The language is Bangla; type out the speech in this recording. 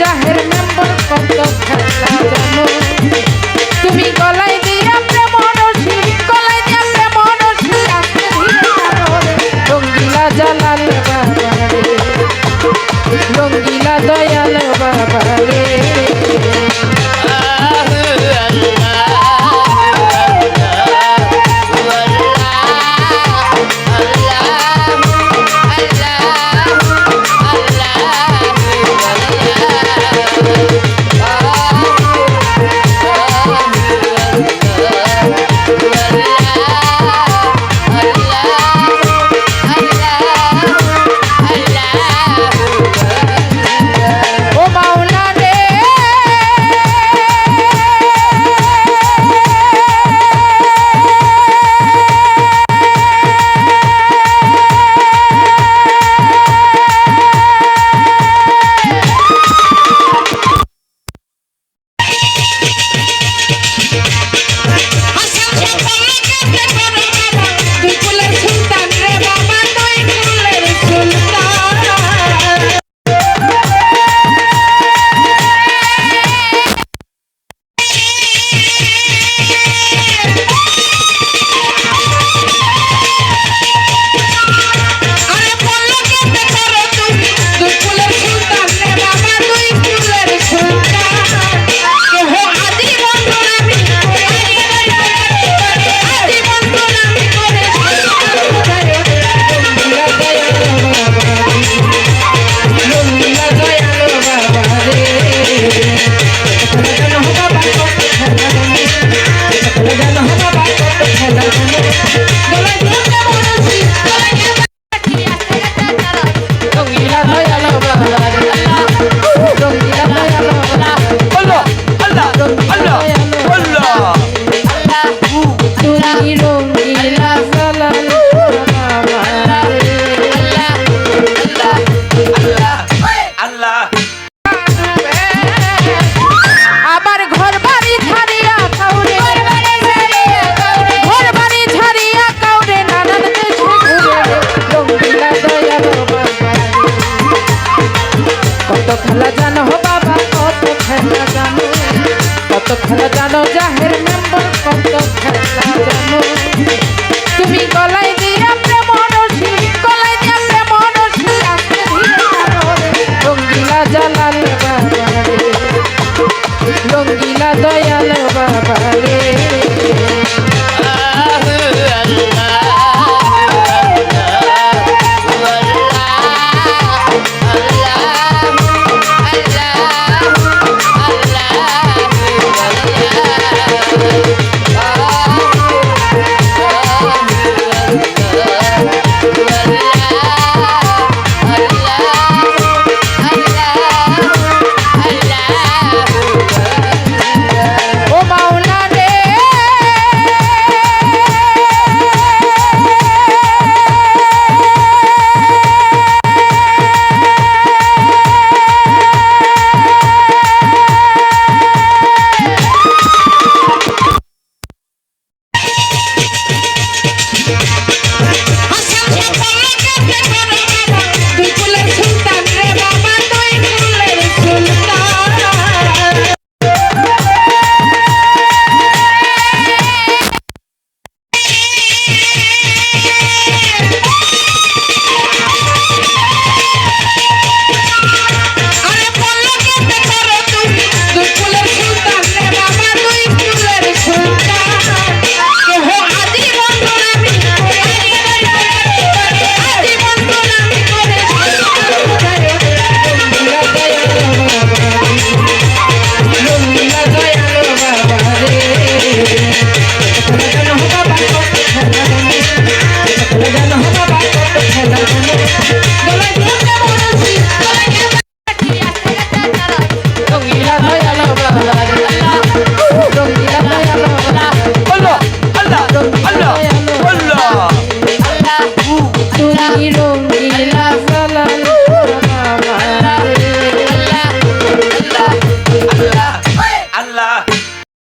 জাহের মেম্বর কত খেলা জানো। তুমি গলায় কত খেলা জানো বাবা কত খেলা জানো কত খেলা জানো জাহের মেম্বর কত খেলা জানো তুমি গলায় দিয়া প্রেম রসি গলায় দয়া তোরা রঙিলা